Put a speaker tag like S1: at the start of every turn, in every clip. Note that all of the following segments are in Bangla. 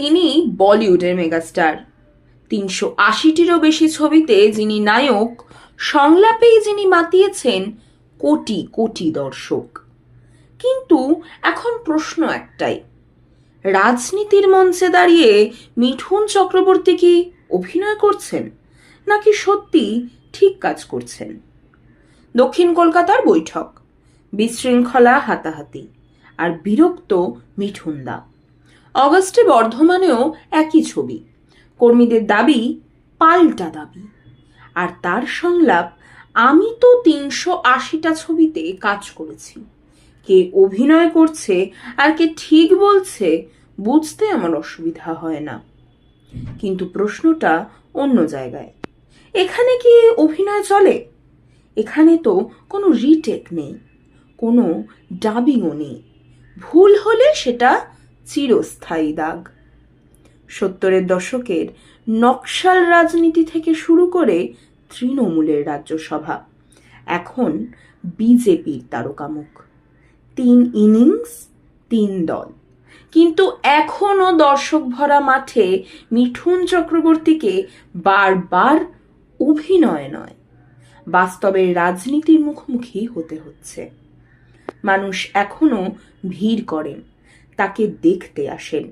S1: তিনি বলিউডের মেগাস্টার। তিনশো আশিটিরও বেশি ছবিতে যিনি নায়ক, সংলাপেই যিনি মাতিয়েছেন, কোটি কোটি দর্শক। কিন্তু এখন প্রশ্ন একটাই, রাজনীতির মঞ্চে দাঁড়িয়ে মিঠুন চক্রবর্তী কি অভিনয় করছেন, নাকি সত্যি ঠিক কাজ করছেন? দক্ষিণ কলকাতার বৈঠক, বিশৃঙ্খলা হাতাহাতি, আর বিরক্ত মিঠুনদা অগস্টে বর্ধমানেও একই ছবি। কর্মীদের দাবি, পাল্টা দাবি। আর তার সংলাপ, আমি তো তিনশো আশিটা ছবিতে কাজ করেছি। কে অভিনয় করছে, আর কে ঠিক বলছে, বুঝতে আমার অসুবিধা হয় না। কিন্তু প্রশ্নটা অন্য জায়গায়। এখানে কি অভিনয় চলে? এখানে তো কোনো রিটেক নেই, কোনো ডাবিংও নেই। ভুল হলে সেটা চিরস্থায়ী দাগ। সত্তরের দশকের নকশাল রাজনীতি থেকে শুরু করে তৃণমূলের রাজ্যসভা, এখন বিজেপির তারকামুখ। তিন ইনিংস, তিন দল। কিন্তু এখনও দর্শক ভরা মাঠে মিঠুন চক্রবর্তীকে বারবার অভিনয় নয়। বাস্তবের রাজনীতির মুখোমুখি হতে হচ্ছে। মানুষ এখনও ভিড় করেন। তাকে দেখতে আসেন।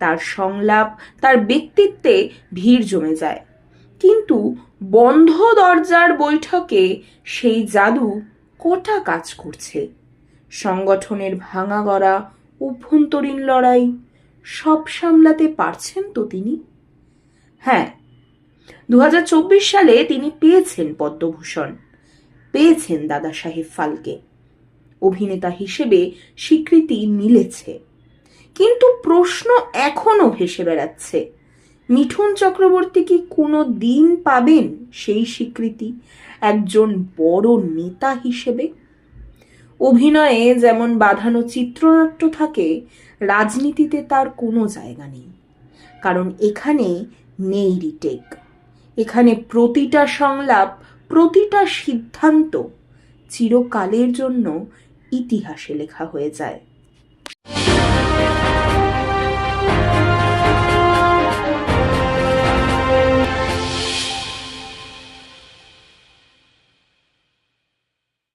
S1: তার সংলাপ, তার ব্যক্তিত্বে ভিড় জমে যায়। কিন্তু বন্ধ দরজার বৈঠকে সেই জাদু কটা কাজ করছে। সংগঠনের ভাঙা গড়া, অভ্যন্তরীণ লড়াই, সব সামলাতে পারছেন তো তিনি? হ্যাঁ দু হাজার চব্বিশ সালে তিনি পেয়েছেন পদ্মভূষণ, পেয়েছেন দাদা সাহেব ফালকে। অভিনেতা হিসেবে স্বীকৃতি মিলেছে। কিন্তু প্রশ্ন এখনও ভেসে বেড়াচ্ছে। মিঠুন চক্রবর্তী কি কোনো দিন পাবেন সেই স্বীকৃতি একজন বড় নেতা হিসেবে? অভিনয়ে যেমন বাঁধানো চিত্রনাট্য থাকে, রাজনীতিতে তার কোনো জায়গা নেই। কারণ এখানে নেই রিটেক। এখানে প্রতিটা সংলাপ, প্রতিটা সিদ্ধান্ত চিরকালের জন্য ইতিহাসে লেখা হয়ে যায়।